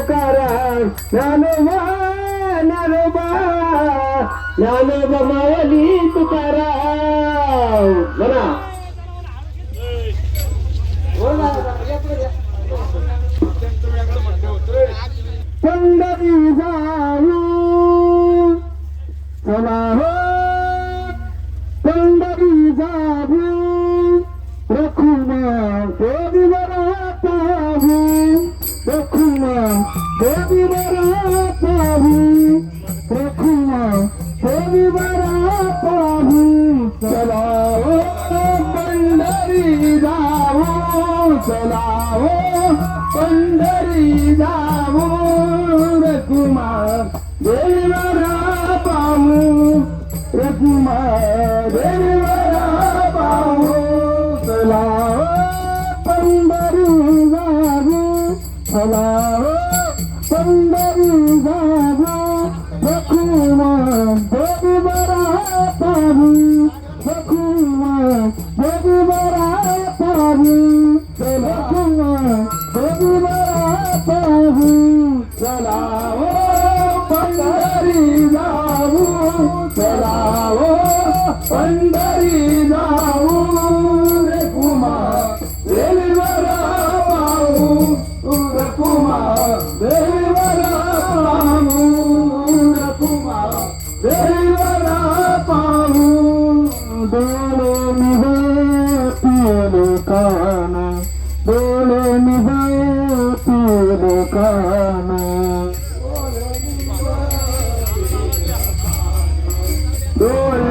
तुकाराम ज्ञानोबा ज्ञानोबा ज्ञानोबा मावली तुकाराम. म्हणा पंढरी ચલાવો પંદરી જાવો રઘુમા દેવ રા પામું રઘુમા દેવ bole niho pile kaane bole niho pile kaane bole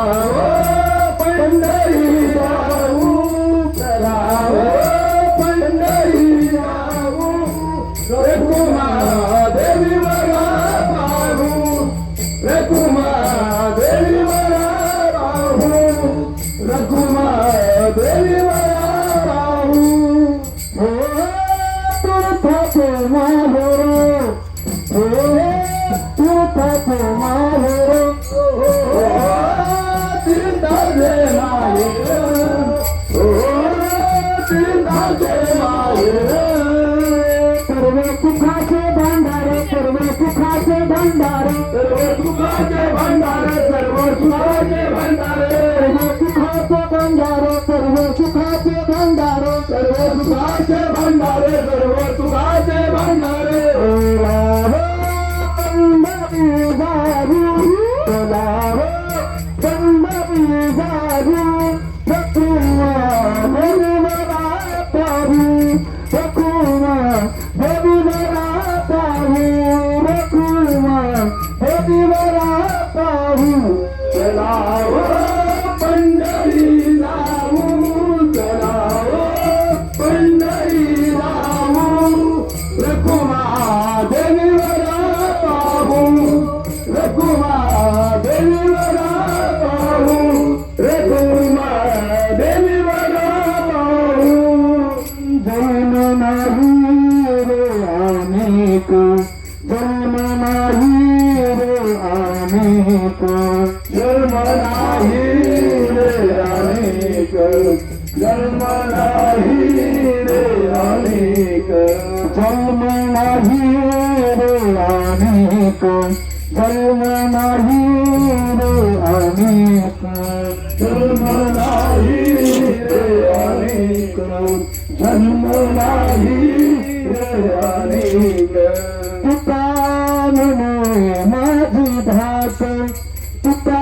corrobar tu casa. जन्म नाही रे अनेक. जन्म नाही रे अनेक. जन्म नाही रे अनेक जन्म नाही रे अनेक माझी भास तुका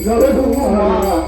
रघुमा